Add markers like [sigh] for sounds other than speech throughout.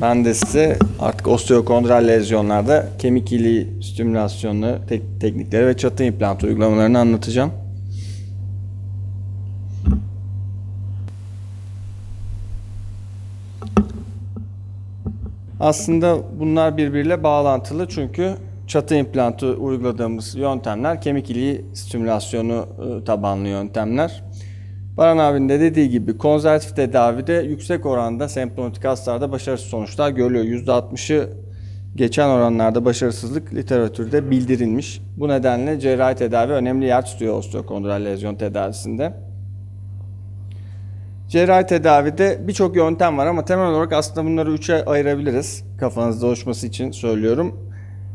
Ben de size artık osteokondral lezyonlarda kemik iliği stimülasyonu tek- teknikleri ve çatı implantı uygulamalarını anlatacağım. Aslında bunlar birbiriyle bağlantılı çünkü çatı implantı uyguladığımız yöntemler kemik iliği stimülasyonu e, tabanlı yöntemler. Baran abinin de dediği gibi konservatif tedavide yüksek oranda semptomatik hastalarda başarısız sonuçlar görülüyor. %60'ı geçen oranlarda başarısızlık literatürde bildirilmiş. Bu nedenle cerrahi tedavi önemli yer tutuyor osteokondral lezyon tedavisinde. Cerrahi tedavide birçok yöntem var ama temel olarak aslında bunları üçe ayırabiliriz. Kafanızda oluşması için söylüyorum.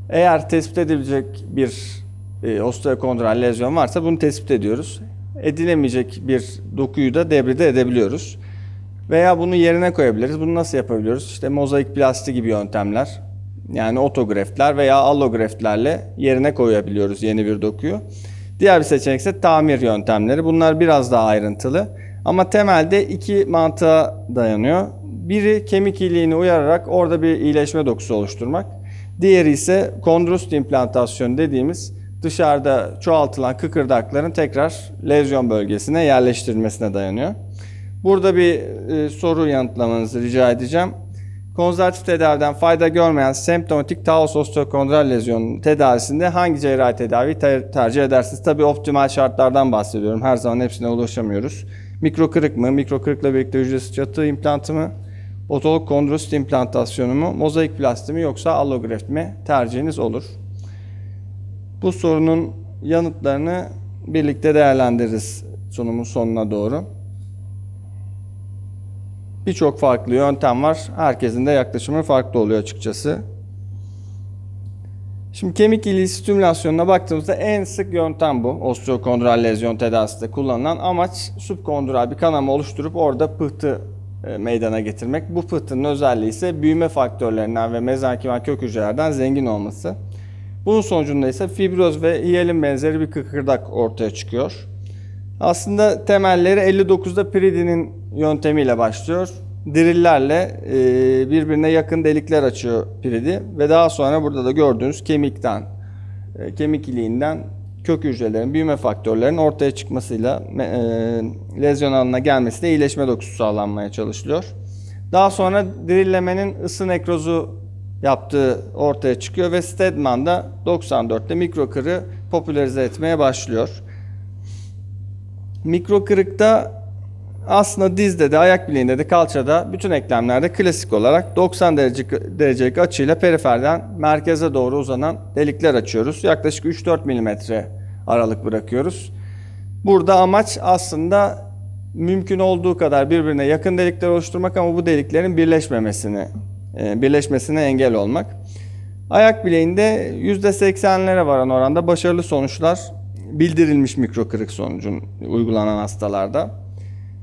Eğer tespit edilecek bir e, osteokondral lezyon varsa bunu tespit ediyoruz. Edilemeyecek bir dokuyu da debride edebiliyoruz. Veya bunu yerine koyabiliriz. Bunu nasıl yapabiliyoruz? İşte mozaik plasti gibi yöntemler. Yani otograftler veya allograftlerle yerine koyabiliyoruz yeni bir dokuyu. Diğer bir seçenek ise tamir yöntemleri. Bunlar biraz daha ayrıntılı. Ama temelde iki mantığa dayanıyor. Biri kemik iliğini uyararak orada bir iyileşme dokusu oluşturmak. Diğeri ise kondrust implantasyon dediğimiz dışarıda çoğaltılan kıkırdakların tekrar lezyon bölgesine yerleştirilmesine dayanıyor. Burada bir e, soru yanıtlamanızı rica edeceğim. Konservatif tedaviden fayda görmeyen semptomatik Taos osteokondral lezyonun tedavisinde hangi cerrahi tedaviyi ter- tercih edersiniz? Tabii optimal şartlardan bahsediyorum. Her zaman hepsine ulaşamıyoruz. Mikro kırık mı? Mikro kırıkla birlikte hücresi çatı implantı mı? Otolog kondrosit implantasyonu mu? Mozaik plasti mi yoksa allograft mi? Tercihiniz olur. Bu sorunun yanıtlarını birlikte değerlendiririz sunumun sonuna doğru. Birçok farklı yöntem var. Herkesin de yaklaşımı farklı oluyor açıkçası. Şimdi kemik iliği stimülasyonuna baktığımızda en sık yöntem bu. Osteokondral lezyon tedavisinde kullanılan amaç subkondral bir kanama oluşturup orada pıhtı e, meydana getirmek. Bu pıhtının özelliği ise büyüme faktörlerinden ve mezenkimal kök hücrelerden zengin olması. Bunun sonucunda ise fibroz ve hiyelin benzeri bir kıkırdak ortaya çıkıyor. Aslında temelleri 59'da Pridi'nin yöntemiyle başlıyor. Dirillerle e, birbirine yakın delikler açıyor Pridi ve daha sonra burada da gördüğünüz kemikten, e, kemik iliğinden kök hücrelerin, büyüme faktörlerinin ortaya çıkmasıyla e, lezyon alanına gelmesiyle iyileşme dokusu sağlanmaya çalışılıyor. Daha sonra dirillemenin ısı nekrozu yaptığı ortaya çıkıyor ve Stedman da 94'te mikro kırı popülerize etmeye başlıyor. Mikro kırıkta aslında dizde de, ayak bileğinde de, kalçada, bütün eklemlerde klasik olarak 90 derece, derecelik açıyla periferden merkeze doğru uzanan delikler açıyoruz. Yaklaşık 3-4 milimetre aralık bırakıyoruz. Burada amaç aslında mümkün olduğu kadar birbirine yakın delikler oluşturmak ama bu deliklerin birleşmemesini, birleşmesine engel olmak. Ayak bileğinde %80'lere varan oranda başarılı sonuçlar bildirilmiş mikro kırık sonucun uygulanan hastalarda.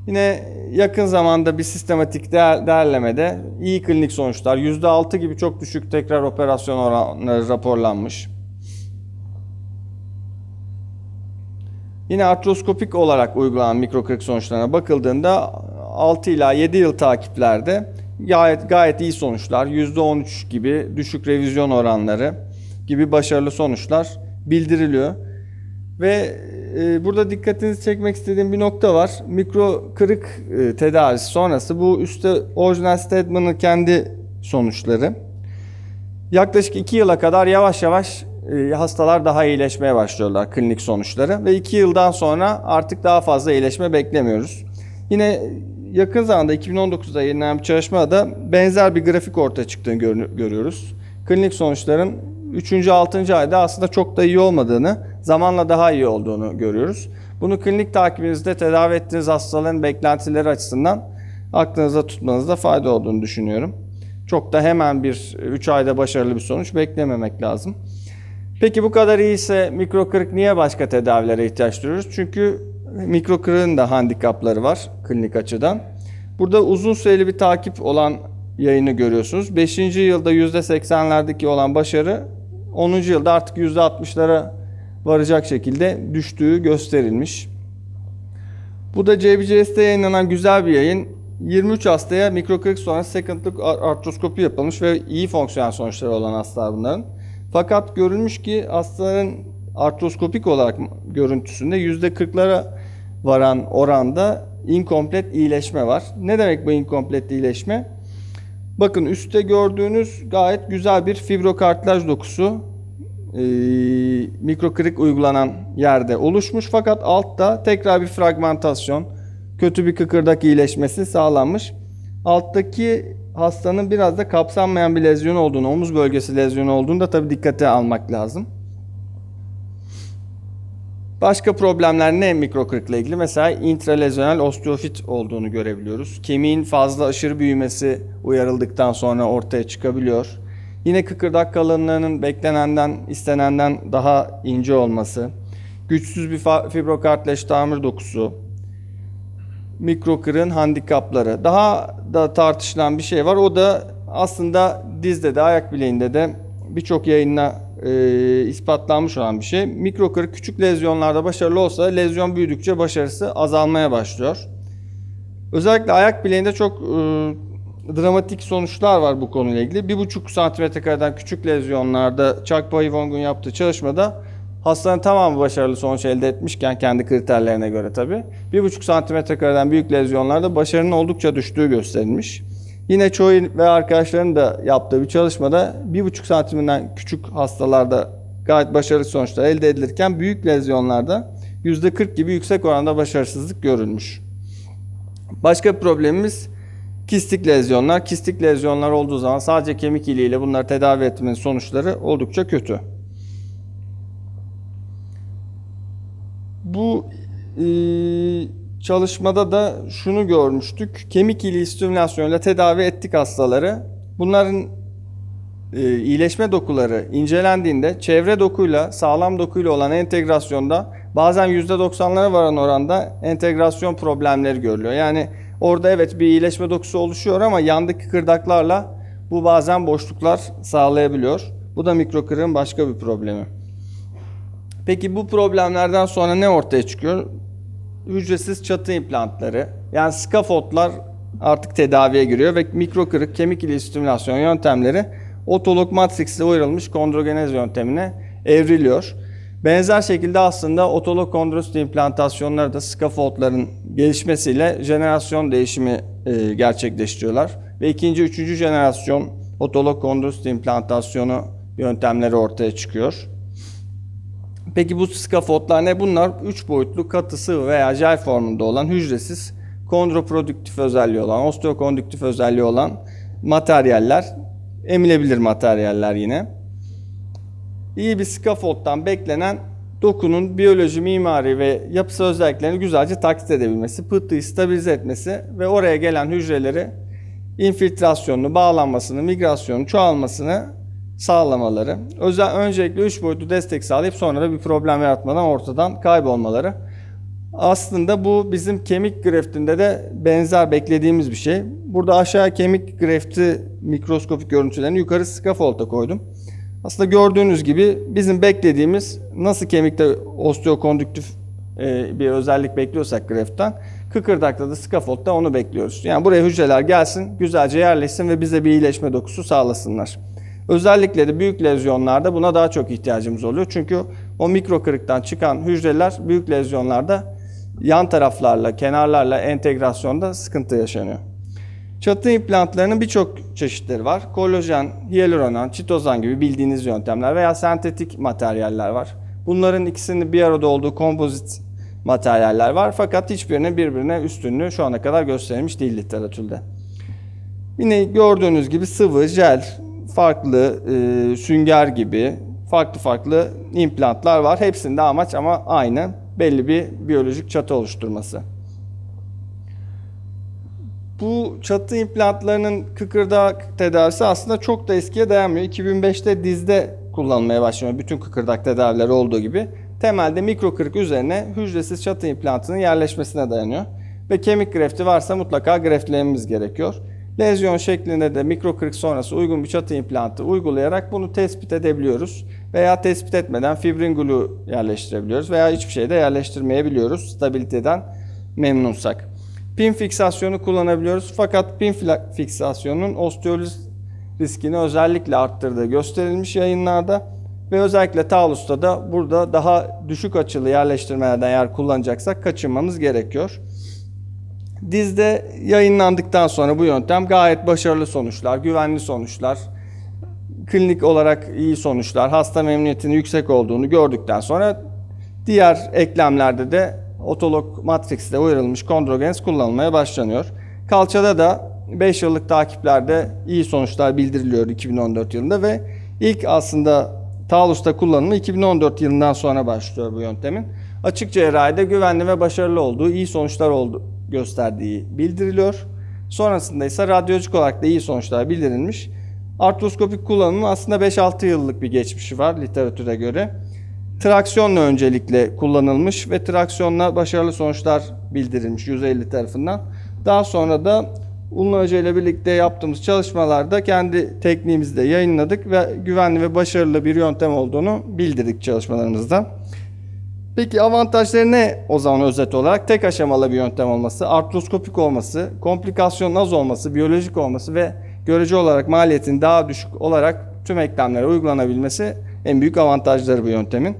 Yine yakın zamanda bir sistematik değer, değerlemede iyi klinik sonuçlar %6 gibi çok düşük tekrar operasyon oranları raporlanmış. Yine artroskopik olarak uygulanan mikro kırık sonuçlarına bakıldığında 6 ila 7 yıl takiplerde gayet gayet iyi sonuçlar, %13 gibi düşük revizyon oranları gibi başarılı sonuçlar bildiriliyor. Ve e, burada dikkatinizi çekmek istediğim bir nokta var. Mikro kırık e, tedavisi sonrası bu üstte orijinal Stedman'ın kendi sonuçları. Yaklaşık 2 yıla kadar yavaş yavaş e, hastalar daha iyileşmeye başlıyorlar klinik sonuçları ve 2 yıldan sonra artık daha fazla iyileşme beklemiyoruz. Yine yakın zamanda 2019'da yayınlanan bir çalışmada benzer bir grafik ortaya çıktığını gör- görüyoruz. Klinik sonuçların 3. 6. ayda aslında çok da iyi olmadığını, zamanla daha iyi olduğunu görüyoruz. Bunu klinik takibinizde tedavi ettiğiniz hastaların beklentileri açısından aklınızda tutmanızda fayda olduğunu düşünüyorum. Çok da hemen bir 3 ayda başarılı bir sonuç beklememek lazım. Peki bu kadar iyiyse mikro kırık niye başka tedavilere ihtiyaç duyuyoruz? Çünkü mikro kırığın da handikapları var klinik açıdan. Burada uzun süreli bir takip olan yayını görüyorsunuz. 5. yılda %80'lerdeki olan başarı 10. yılda artık %60'lara varacak şekilde düştüğü gösterilmiş. Bu da JBJS'te yayınlanan güzel bir yayın. 23 hastaya mikrokırık sonrası second look ar- artroskopi yapılmış ve iyi fonksiyonel sonuçları olan hastalar bunların. Fakat görülmüş ki hastaların artroskopik olarak görüntüsünde %40'lara varan oranda inkomplet iyileşme var. Ne demek bu inkomplet iyileşme? Bakın üstte gördüğünüz gayet güzel bir fibrokartilaj dokusu e, mikrokırık uygulanan yerde oluşmuş fakat altta tekrar bir fragmentasyon, kötü bir kıkırdak iyileşmesi sağlanmış. Alttaki hastanın biraz da kapsanmayan bir lezyon olduğunu, omuz bölgesi lezyonu olduğunu da tabii dikkate almak lazım. Başka problemler ne mikrokırıkla ilgili? Mesela intralezyonel osteofit olduğunu görebiliyoruz. Kemiğin fazla aşırı büyümesi uyarıldıktan sonra ortaya çıkabiliyor. Yine kıkırdak kalınlığının beklenenden, istenenden daha ince olması, güçsüz bir fibrokartilaj tamir dokusu, mikrokırığın handikapları. Daha da tartışılan bir şey var. O da aslında dizde de ayak bileğinde de birçok yayınla e, ispatlanmış olan bir şey. Mikrokırık küçük lezyonlarda başarılı olsa lezyon büyüdükçe başarısı azalmaya başlıyor. Özellikle ayak bileğinde çok e, dramatik sonuçlar var bu konuyla ilgili. 1,5 santimetre kareden küçük lezyonlarda Chuck Pavon'un yaptığı çalışmada hastanın tamamı başarılı sonuç elde etmişken kendi kriterlerine göre tabi. 1,5 santimetre kareden büyük lezyonlarda başarının oldukça düştüğü gösterilmiş. Yine çoğu ve arkadaşların da yaptığı bir çalışmada 1,5 santimden küçük hastalarda gayet başarılı sonuçlar elde edilirken büyük lezyonlarda %40 gibi yüksek oranda başarısızlık görülmüş. Başka bir problemimiz kistik lezyonlar. Kistik lezyonlar olduğu zaman sadece kemik iliğiyle bunları tedavi etmenin sonuçları oldukça kötü. Bu e, çalışmada da şunu görmüştük. Kemik iliği stimülasyonuyla tedavi ettik hastaları. Bunların e, iyileşme dokuları incelendiğinde çevre dokuyla sağlam dokuyla olan entegrasyonda bazen %90'lara varan oranda entegrasyon problemleri görülüyor. Yani orada evet bir iyileşme dokusu oluşuyor ama yandaki kırdaklarla bu bazen boşluklar sağlayabiliyor. Bu da mikrokırığın başka bir problemi. Peki bu problemlerden sonra ne ortaya çıkıyor? Hücresiz çatı implantları yani scaffoldlar artık tedaviye giriyor ve mikrokırık kemik iliği stimülasyon yöntemleri otolog matrixle uyarılmış kondrogenez yöntemine evriliyor. Benzer şekilde aslında otolog kondrosit implantasyonları da scaffoldların gelişmesiyle jenerasyon değişimi e, gerçekleştiriyorlar. Ve ikinci, üçüncü jenerasyon otolog kondrosit implantasyonu yöntemleri ortaya çıkıyor. Peki bu scaffoldlar ne? Bunlar 3 boyutlu katı sıvı veya jel formunda olan hücresiz kondroprodüktif özelliği olan, osteokondüktif özelliği olan materyaller, emilebilir materyaller yine. İyi bir scaffold'dan beklenen dokunun biyoloji, mimari ve yapısal özelliklerini güzelce taklit edebilmesi, pıhtıyı stabilize etmesi ve oraya gelen hücreleri infiltrasyonunu, bağlanmasını, migrasyonunu, çoğalmasını sağlamaları. Özel, öncelikle 3 boyutlu destek sağlayıp sonra da bir problem yaratmadan ortadan kaybolmaları. Aslında bu bizim kemik greftinde de benzer beklediğimiz bir şey. Burada aşağı kemik grefti mikroskopik görüntülerini yukarı scaffold'a koydum. Aslında gördüğünüz gibi bizim beklediğimiz nasıl kemikte osteokondüktif e, bir özellik bekliyorsak greftten kıkırdakta da scaffold'da onu bekliyoruz. Yani buraya hücreler gelsin, güzelce yerleşsin ve bize bir iyileşme dokusu sağlasınlar. Özellikle de büyük lezyonlarda buna daha çok ihtiyacımız oluyor. Çünkü o mikro kırıktan çıkan hücreler büyük lezyonlarda yan taraflarla, kenarlarla entegrasyonda sıkıntı yaşanıyor. Çatı implantlarının birçok çeşitleri var. Kolajen, hyaluronan, çitozan gibi bildiğiniz yöntemler veya sentetik materyaller var. Bunların ikisinin bir arada olduğu kompozit materyaller var. Fakat hiçbirinin birbirine üstünlüğü şu ana kadar gösterilmiş değil literatürde. Yine gördüğünüz gibi sıvı, jel, farklı e, sünger gibi farklı farklı implantlar var. Hepsinde amaç ama aynı. Belli bir biyolojik çatı oluşturması. Bu çatı implantlarının kıkırdak tedavisi aslında çok da eskiye dayanmıyor. 2005'te dizde kullanılmaya başlıyor. Bütün kıkırdak tedavileri olduğu gibi. Temelde mikro kırık üzerine hücresiz çatı implantının yerleşmesine dayanıyor. Ve kemik grefti varsa mutlaka greftlememiz gerekiyor. Lezyon şeklinde de mikro kırık sonrası uygun bir çatı implantı uygulayarak bunu tespit edebiliyoruz. Veya tespit etmeden fibrin glue yerleştirebiliyoruz veya hiçbir şey de yerleştirmeyebiliyoruz stabiliteden memnunsak. Pin fiksasyonu kullanabiliyoruz fakat pin fiksasyonunun osteoliz riskini özellikle arttırdığı gösterilmiş yayınlarda ve özellikle Taulus'ta da burada daha düşük açılı yerleştirmelerden eğer kullanacaksak kaçınmamız gerekiyor. Dizde yayınlandıktan sonra bu yöntem gayet başarılı sonuçlar, güvenli sonuçlar, klinik olarak iyi sonuçlar, hasta memnuniyetinin yüksek olduğunu gördükten sonra diğer eklemlerde de otolog matrixte uyarılmış kondrogens kullanılmaya başlanıyor. Kalçada da 5 yıllık takiplerde iyi sonuçlar bildiriliyor 2014 yılında ve ilk aslında Taulus'ta kullanımı 2014 yılından sonra başlıyor bu yöntemin. Açık cerrahide güvenli ve başarılı olduğu, iyi sonuçlar oldu, gösterdiği bildiriliyor. Sonrasında ise radyolojik olarak da iyi sonuçlar bildirilmiş. Artroskopik kullanımı aslında 5-6 yıllık bir geçmişi var literatüre göre. Traksiyonla öncelikle kullanılmış ve traksiyonla başarılı sonuçlar bildirilmiş 150 tarafından. Daha sonra da Ulun Hoca ile birlikte yaptığımız çalışmalarda kendi tekniğimizde yayınladık ve güvenli ve başarılı bir yöntem olduğunu bildirdik çalışmalarımızda. Peki avantajları ne o zaman özet olarak? Tek aşamalı bir yöntem olması, artroskopik olması, komplikasyonun az olması, biyolojik olması ve görece olarak maliyetin daha düşük olarak tüm eklemlere uygulanabilmesi en büyük avantajları bu yöntemin.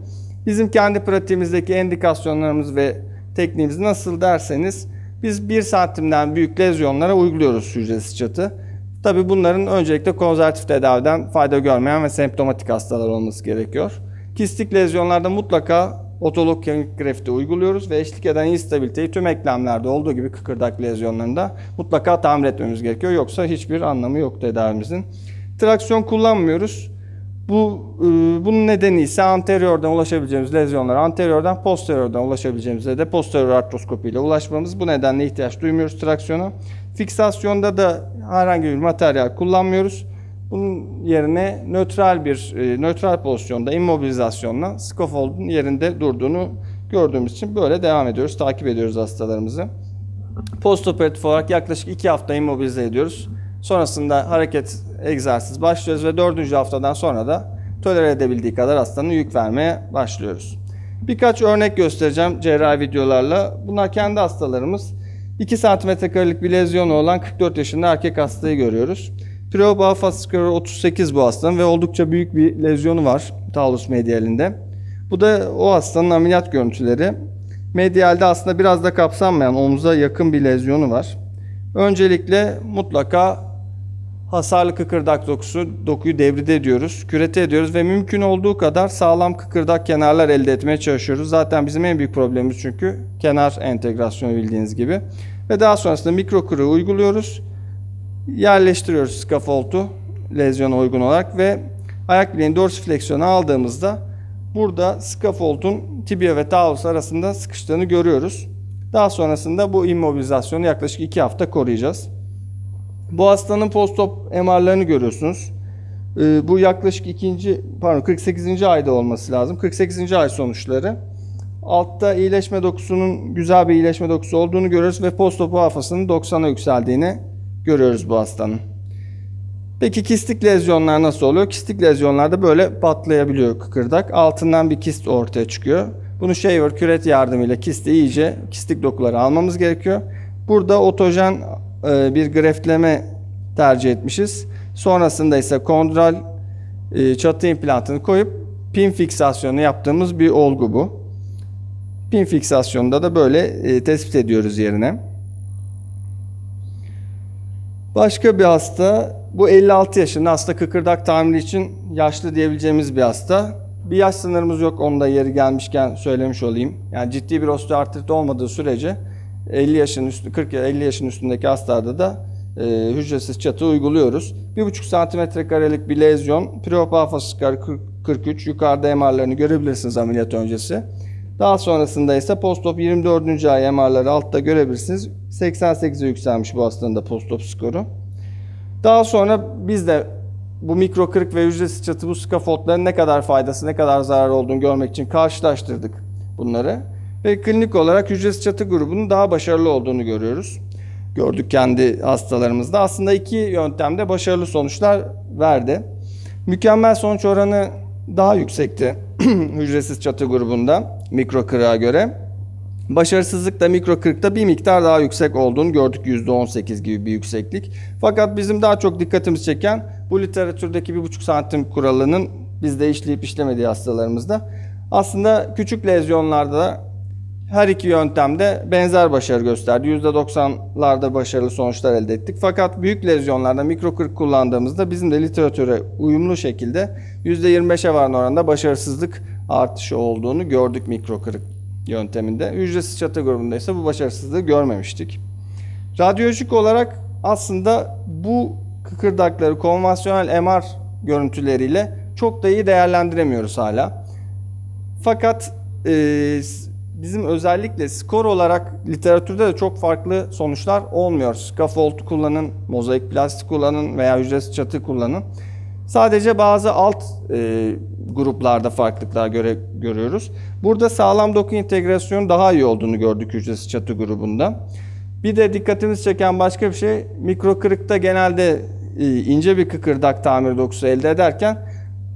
Bizim kendi pratiğimizdeki endikasyonlarımız ve tekniğimiz nasıl derseniz biz 1 santimden büyük lezyonlara uyguluyoruz hücresiz çatı. Tabi bunların öncelikle konservatif tedaviden fayda görmeyen ve semptomatik hastalar olması gerekiyor. Kistik lezyonlarda mutlaka otolog kemik grafti uyguluyoruz ve eşlik eden instabiliteyi tüm eklemlerde olduğu gibi kıkırdak lezyonlarında mutlaka tamir etmemiz gerekiyor. Yoksa hiçbir anlamı yok tedavimizin. Traksiyon kullanmıyoruz. Bu e, bunun nedeni ise anteriordan ulaşabileceğimiz lezyonlara anteriordan posteriordan ulaşabileceğimize de posterior artroskopi ile ulaşmamız. Bu nedenle ihtiyaç duymuyoruz traksiyona. Fiksasyonda da herhangi bir materyal kullanmıyoruz. Bunun yerine nötral bir e, nötral pozisyonda immobilizasyonla scaffold'un yerinde durduğunu gördüğümüz için böyle devam ediyoruz. Takip ediyoruz hastalarımızı. Postoperatif olarak yaklaşık 2 hafta immobilize ediyoruz. Sonrasında hareket egzersiz başlıyoruz ve 4. haftadan sonra da tolere edebildiği kadar hastanın yük vermeye başlıyoruz. Birkaç örnek göstereceğim cerrahi videolarla. Bunlar kendi hastalarımız. 2 cm karelik bir lezyonu olan 44 yaşında erkek hastayı görüyoruz. Preoba fascicular 38 bu hastanın ve oldukça büyük bir lezyonu var talus medialinde. Bu da o hastanın ameliyat görüntüleri. Medialde aslında biraz da kapsanmayan omuza yakın bir lezyonu var. Öncelikle mutlaka hasarlı kıkırdak dokusu, dokuyu devride ediyoruz, kürete ediyoruz ve mümkün olduğu kadar sağlam kıkırdak kenarlar elde etmeye çalışıyoruz. Zaten bizim en büyük problemimiz çünkü kenar entegrasyonu bildiğiniz gibi. Ve daha sonrasında mikro kuru uyguluyoruz. Yerleştiriyoruz skafoldu lezyona uygun olarak ve ayak bileğin dorsifleksiyonu aldığımızda burada skafoldun tibia ve talus arasında sıkıştığını görüyoruz. Daha sonrasında bu immobilizasyonu yaklaşık 2 hafta koruyacağız. Bu hastanın postop MR'larını görüyorsunuz. Ee, bu yaklaşık ikinci, pardon 48. ayda olması lazım. 48. ay sonuçları. Altta iyileşme dokusunun güzel bir iyileşme dokusu olduğunu görüyoruz ve postop hafızasının 90'a yükseldiğini görüyoruz bu hastanın. Peki kistik lezyonlar nasıl oluyor? Kistik lezyonlarda böyle patlayabiliyor kıkırdak. Altından bir kist ortaya çıkıyor. Bunu shaver küret yardımıyla kisti iyice kistik dokuları almamız gerekiyor. Burada otojen e, bir greftleme tercih etmişiz. Sonrasında ise kondral e, çatı implantını koyup pin fiksasyonu yaptığımız bir olgu bu. Pin fiksasyonunda da böyle e, tespit ediyoruz yerine. Başka bir hasta, bu 56 yaşında hasta kıkırdak tamiri için yaşlı diyebileceğimiz bir hasta. Bir yaş sınırımız yok, onu da yeri gelmişken söylemiş olayım. Yani ciddi bir osteoartrit olmadığı sürece 50 yaşın üstü 40 ya 50 yaşın üstündeki hastalarda da e, hücresiz çatı uyguluyoruz. 1,5 santimetre karelik bir lezyon, preopafasıskar 43 yukarıda MR'larını görebilirsiniz ameliyat öncesi. Daha sonrasında ise postop 24. ay MR'ları altta görebilirsiniz. 88'e yükselmiş bu hastanın da postop skoru. Daha sonra biz de bu mikro kırık ve hücresiz çatı bu skafoldların ne kadar faydası, ne kadar zarar olduğunu görmek için karşılaştırdık bunları. Ve klinik olarak hücresiz çatı grubunun daha başarılı olduğunu görüyoruz. Gördük kendi hastalarımızda. Aslında iki yöntemde başarılı sonuçlar verdi. Mükemmel sonuç oranı daha yüksekti [clears throat] hücresiz çatı grubunda mikro kırığa göre. Başarısızlıkta mikro kırıkta bir miktar daha yüksek olduğunu gördük. %18 gibi bir yükseklik. Fakat bizim daha çok dikkatimizi çeken bu literatürdeki 1,5 santim kuralının bizde işleyip işlemediği hastalarımızda. Aslında küçük lezyonlarda her iki yöntemde benzer başarı gösterdi. %90'larda başarılı sonuçlar elde ettik. Fakat büyük lezyonlarda mikro kırık kullandığımızda bizim de literatüre uyumlu şekilde %25'e varan oranda başarısızlık artışı olduğunu gördük mikro kırık yönteminde. Hücresiz çatı grubunda ise bu başarısızlığı görmemiştik. Radyolojik olarak aslında bu kıkırdakları konvansiyonel MR görüntüleriyle çok da iyi değerlendiremiyoruz hala. Fakat e, bizim özellikle skor olarak literatürde de çok farklı sonuçlar olmuyor. Scaffold kullanın, mozaik plastik kullanın veya hücresiz çatı kullanın. Sadece bazı alt e, gruplarda farklılıklar göre, görüyoruz. Burada sağlam doku integrasyonu daha iyi olduğunu gördük hücresiz çatı grubunda. Bir de dikkatimizi çeken başka bir şey mikro kırıkta genelde e, ince bir kıkırdak tamir dokusu elde ederken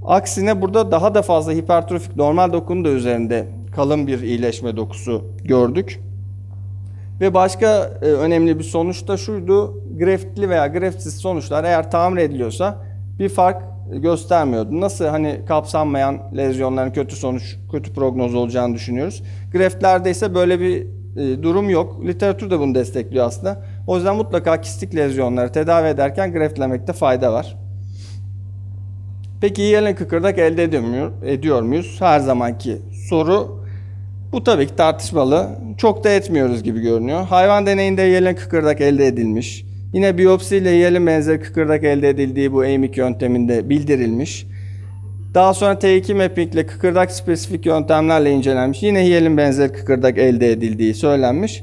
aksine burada daha da fazla hipertrofik normal dokunun da üzerinde kalın bir iyileşme dokusu gördük. Ve başka e, önemli bir sonuç da şuydu. Greftli veya greftsiz sonuçlar eğer tamir ediliyorsa bir fark göstermiyordu. Nasıl hani kapsanmayan lezyonların kötü sonuç, kötü prognoz olacağını düşünüyoruz. Greftlerde ise böyle bir e, durum yok. Literatür de bunu destekliyor aslında. O yüzden mutlaka kistik lezyonları tedavi ederken greftlemekte fayda var. Peki yelen kıkırdak elde edemiyor, ediyor muyuz? Her zamanki soru bu tabii ki tartışmalı. Çok da etmiyoruz gibi görünüyor. Hayvan deneyinde yelen kıkırdak elde edilmiş. Yine biyopsiyle yelin benzeri kıkırdak elde edildiği bu AMIC yönteminde bildirilmiş. Daha sonra T2 mapping ile kıkırdak spesifik yöntemlerle incelenmiş. Yine hiyelin benzeri kıkırdak elde edildiği söylenmiş.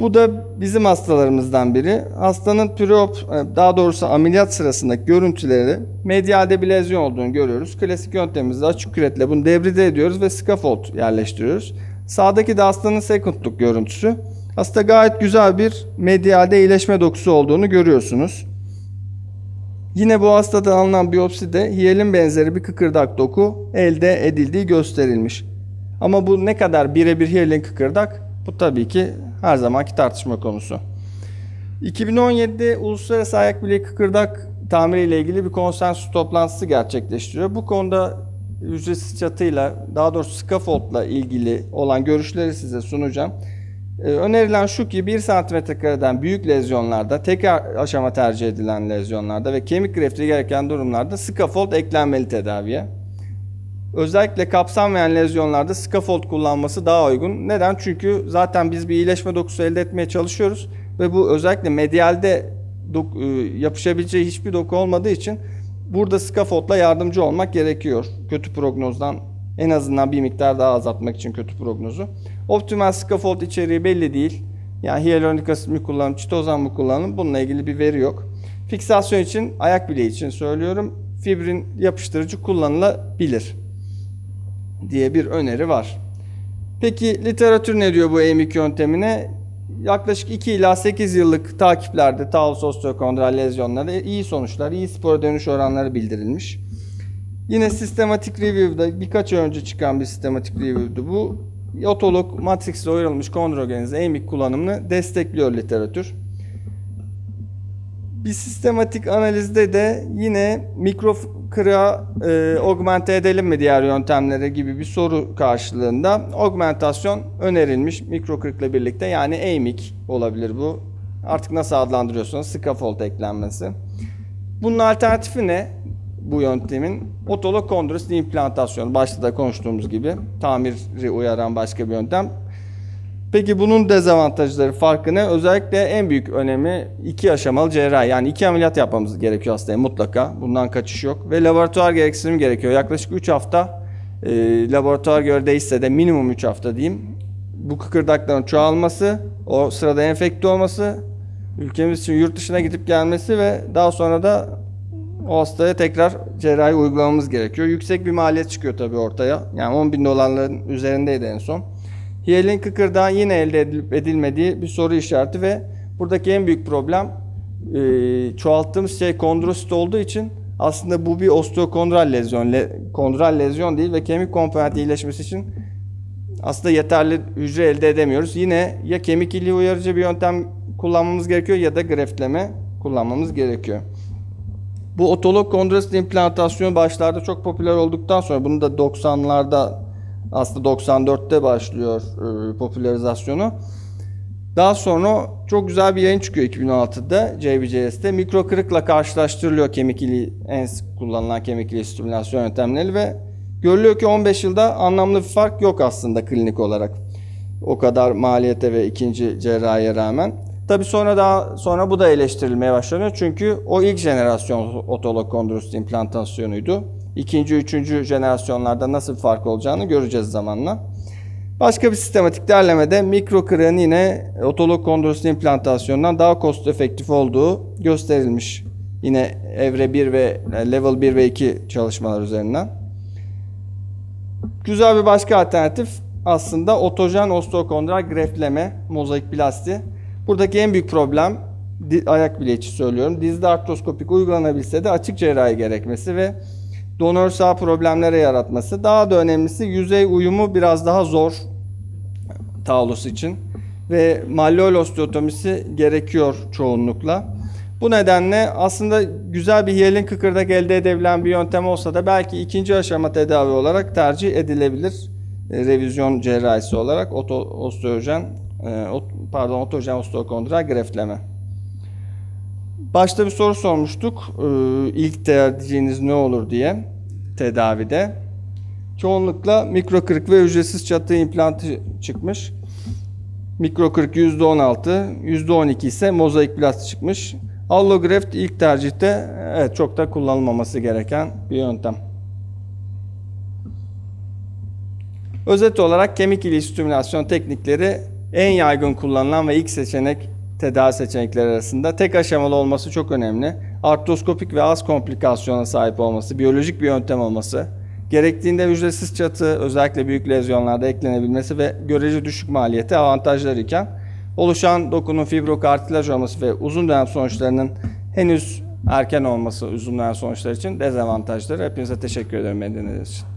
Bu da bizim hastalarımızdan biri. Hastanın preop, daha doğrusu ameliyat sırasındaki görüntüleri medyalde bir lezyon olduğunu görüyoruz. Klasik yöntemimizde açık küretle bunu debride ediyoruz ve scaffold yerleştiriyoruz. Sağdaki de hastanın secondluk görüntüsü. Hasta gayet güzel bir medyalde iyileşme dokusu olduğunu görüyorsunuz. Yine bu hastada alınan biyopside hiyelin benzeri bir kıkırdak doku elde edildiği gösterilmiş. Ama bu ne kadar birebir hiyelin kıkırdak bu tabii ki her zamanki tartışma konusu. 2017'de Uluslararası Ayak Bileği Kıkırdak tamiri ile ilgili bir konsensüs toplantısı gerçekleştiriyor. Bu konuda ücretsiz çatıyla daha doğrusu scaffoldla ilgili olan görüşleri size sunacağım. Ee, önerilen şu ki 1 cm kareden büyük lezyonlarda, tek aşama tercih edilen lezyonlarda ve kemik grefti gereken durumlarda scaffold eklenmeli tedaviye. Özellikle kapsanmayan lezyonlarda scaffold kullanması daha uygun. Neden? Çünkü zaten biz bir iyileşme dokusu elde etmeye çalışıyoruz ve bu özellikle medyalde dok- e, yapışabileceği hiçbir doku olmadığı için burada scaffoldla yardımcı olmak gerekiyor. Kötü prognozdan en azından bir miktar daha azaltmak için kötü prognozu. Optimal scaffold içeriği belli değil. Yani hyaluronik asit mi kullanalım, çitozan mı kullanalım bununla ilgili bir veri yok. Fiksasyon için, ayak bileği için söylüyorum. Fibrin yapıştırıcı kullanılabilir diye bir öneri var. Peki literatür ne diyor bu EMİK yöntemine? Yaklaşık 2 ila 8 yıllık takiplerde taus osteokondral lezyonlarda iyi sonuçlar, iyi spor dönüş oranları bildirilmiş. Yine sistematik review'da birkaç ay önce çıkan bir sistematik review'du bu. Otolog matrixle uyarılmış kondrogenize EMİK kullanımını destekliyor literatür. Bir sistematik analizde de yine mikro kırığa e, augmente edelim mi diğer yöntemlere gibi bir soru karşılığında augmentasyon önerilmiş mikro kırıkla birlikte yani AMIC olabilir bu. Artık nasıl adlandırıyorsanız scaffold eklenmesi. Bunun alternatifi ne? Bu yöntemin otolog kondros implantasyonu. Başta da konuştuğumuz gibi tamiri uyaran başka bir yöntem. Peki bunun dezavantajları farkı ne? Özellikle en büyük önemi iki aşamalı cerrahi. Yani iki ameliyat yapmamız gerekiyor hastaya mutlaka. Bundan kaçış yok. Ve laboratuvar gereksinim gerekiyor. Yaklaşık 3 hafta e, laboratuvar göre de minimum 3 hafta diyeyim. Bu kıkırdakların çoğalması, o sırada enfekte olması, ülkemiz için yurt dışına gidip gelmesi ve daha sonra da o hastaya tekrar cerrahi uygulamamız gerekiyor. Yüksek bir maliyet çıkıyor tabii ortaya. Yani 10 bin dolarların üzerindeydi en son. Hiyelin kıkırdağı yine elde edilip edilmediği bir soru işareti ve buradaki en büyük problem e, çoğalttığımız şey kondrosit olduğu için aslında bu bir osteokondral lezyon, le, kondral lezyon değil ve kemik komponenti iyileşmesi için aslında yeterli hücre elde edemiyoruz. Yine ya kemik iliği uyarıcı bir yöntem kullanmamız gerekiyor ya da greftleme kullanmamız gerekiyor. Bu otolog kondrosit implantasyonu başlarda çok popüler olduktan sonra bunu da 90'larda aslında 94'te başlıyor e, popülerizasyonu. Daha sonra çok güzel bir yayın çıkıyor 2016'da JBJS'te. Mikro kırıkla karşılaştırılıyor kemik iliği, en sık kullanılan kemik iliği stimülasyon yöntemleri ve görülüyor ki 15 yılda anlamlı bir fark yok aslında klinik olarak. O kadar maliyete ve ikinci cerrahiye rağmen. Tabi sonra daha sonra bu da eleştirilmeye başlanıyor. Çünkü o ilk jenerasyon otolog kondrosit implantasyonuydu. İkinci, üçüncü jenerasyonlarda nasıl bir fark olacağını göreceğiz zamanla. Başka bir sistematik derlemede mikro kırığın yine otolog kondrosit implantasyonundan daha cost efektif olduğu gösterilmiş. Yine evre 1 ve level 1 ve 2 çalışmalar üzerinden. Güzel bir başka alternatif aslında otojen osteokondral greftleme, mozaik plasti. Buradaki en büyük problem ayak bileği söylüyorum. Dizde artroskopik uygulanabilse de açık cerrahi gerekmesi ve donorsal problemlere yaratması. Daha da önemlisi yüzey uyumu biraz daha zor Taulus için ve malleol osteotomisi gerekiyor çoğunlukla. Bu nedenle aslında güzel bir hiyalin kıkırdak elde edebilen bir yöntem olsa da belki ikinci aşama tedavi olarak tercih edilebilir. E, revizyon cerrahisi olarak oto, osteojen e, pardon otojen osteokondral greftleme. Başta bir soru sormuştuk. Ee, ilk tercihiniz ne olur diye tedavide. Çoğunlukla mikro kırık ve ücretsiz çatı implantı çıkmış. Mikro kırık %16, %12 ise mozaik plasti çıkmış. Allograft ilk tercihte evet çok da kullanılmaması gereken bir yöntem. Özet olarak kemik iliği stimülasyon teknikleri en yaygın kullanılan ve ilk seçenek tedavi seçenekleri arasında tek aşamalı olması çok önemli. Artroskopik ve az komplikasyona sahip olması, biyolojik bir yöntem olması, gerektiğinde ücretsiz çatı özellikle büyük lezyonlarda eklenebilmesi ve görece düşük maliyeti avantajları iken oluşan dokunun fibrokartilaj olması ve uzun dönem sonuçlarının henüz erken olması uzun dönem sonuçları için dezavantajları. Hepinize teşekkür ederim beni dinlediğiniz için.